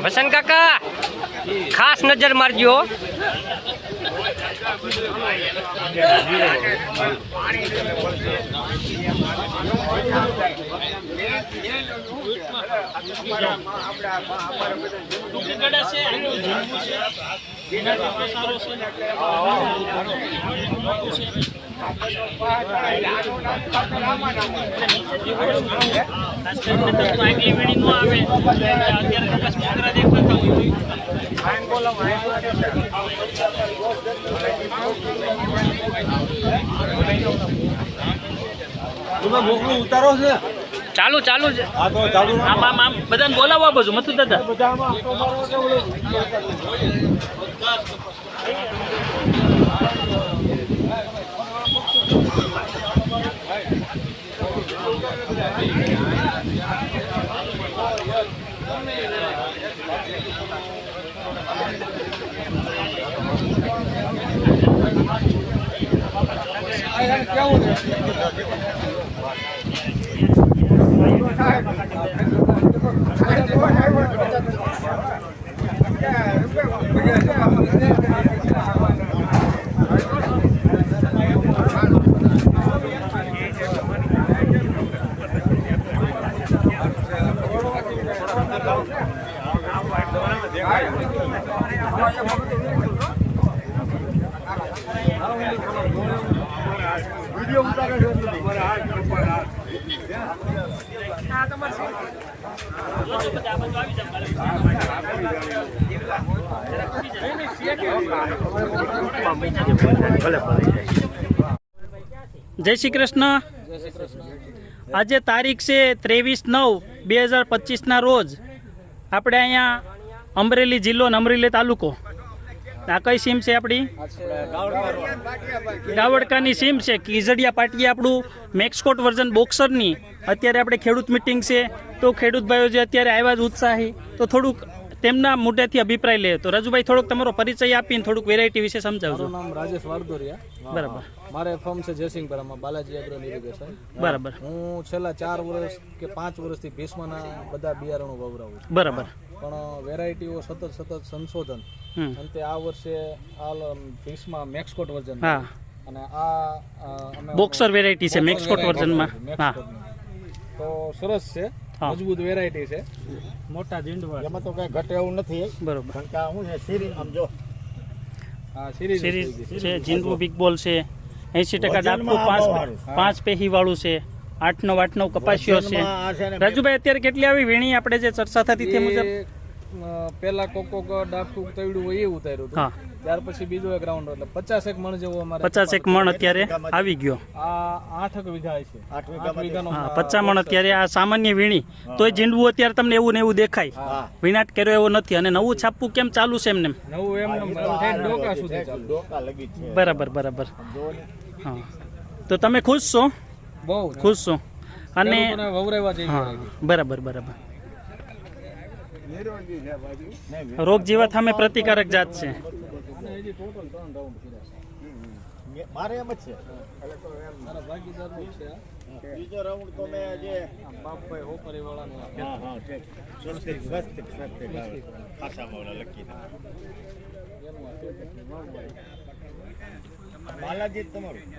વસંત કાકા ખાસ નજર મારજો તમે મોકલું ઉતારો છે. ચાલુ ચાલુ છે આમ આમ આમ. બધાને બોલાવો આ મથુ દાદા. કેવું જય શ્રી કૃષ્ણ. આજે તારીખ છે ત્રેવીસ નવ બે હજાર પચીસના રોજ આપણે અહીંયા અમરેલી જિલ્લો અને અમરેલી તાલુકો આ કઈ સીમ છે આપણી? ગાવડકાની સીમ છે કીઝડિયા પાટીએ આપણું મેક્સકોટ વર્ઝન બોક્સરની. અત્યારે આપણે ખેડૂત મિટિંગ છે, તો ખેડૂત ભાઈઓ જે અત્યારે આવ્યા જ ઉત્સાહી. તો થોડુંક તેમના મોઢેથી અભિપ્રાય લે તો રાજુભાઈ થોડોક તમારો પરિચય આપીને થોડુંક વેરાયટી વિશે સમજાવજો. મારું નામ રાજેશ વારદોરિયા બરાબર. મારે ફોર્મ છે જયસિંહપુરામાં બાલાજી એગ્રો ઇરિગેશન બરાબર. હું છેલ્લા ચાર વર્ષ કે પાંચ વર્ષથી ભીષ્મના બધા બિયારણો વવરાવું છું. બરાબર. પણ વેરાયટીઓ સતત સતત સંશોધન. અંતે આ વર્ષે આ ભીષ્મા મેક્સકોટ વર્ઝન અને આ બોક્સર વેરાયટી છે મેક્સકોટ વર્ઝનમાં. હા. તો સરસ છે. મજબૂત વેરાયટી છે. મોટા ઝીંડવા એમાં તો કઈ ઘટે એવું નથી. બરોબર. કારણ કે આ શું છે? સિરી આમ જો. આ સિરીઝ સિરીઝ છે ઝીંડવું બિગ બોલ છે. એંશી ટકા ડાબકું પાંચ પાંચ પેહી વાળું છે આઠ નવ આઠ નવ કપાસીઓ છે રાજુભાઈ અત્યારે કેટલી આવી વીણી? આપણે જે ચર્ચા થતી તે મુજબ? પેલા કોકો કોક ડાકું તળ્યું હોય એ ઉતાર્યું હતું. હા. ત્યાર પછી બીજો એક રાઉન્ડ એટલે પચાસ એક મણ જેવો અમારે પચાસ એક મણ અત્યારે આવી ગયો. આ આઠ વીઘા છે આઠ વીઘા હા પચાસ મણ અત્યારે આ સામાન્ય વીણી. તોય જીંડવું અત્યારે તમને એવું ને એવું દેખાય. વિનાટ કર્યો એવો નથી. અને નવું છાપવું કેમ ચાલુ છે એમને? નવું એમ એમ થઈને ડોકા સુધી ચાલુ. ડોકા લગી જ છે. બરાબર બરાબર. હા. તો તમે ખુશ છો? બહુ. ખુશ છો? અને બરાબર બરાબર. રોગ જીવા સામે પ્રતિકારક જાત છે. મારે એમ જ છે. બીજો રાઉન્ડ તો મેં જે બાપભાઈ હોપરી વાળાનું હા હા ઠીક. સ્વસ્તિક સ્વસ્તિક સ્વસ્તિક ખાસામાં ઓલા લખી દે. બાલાજી તમારું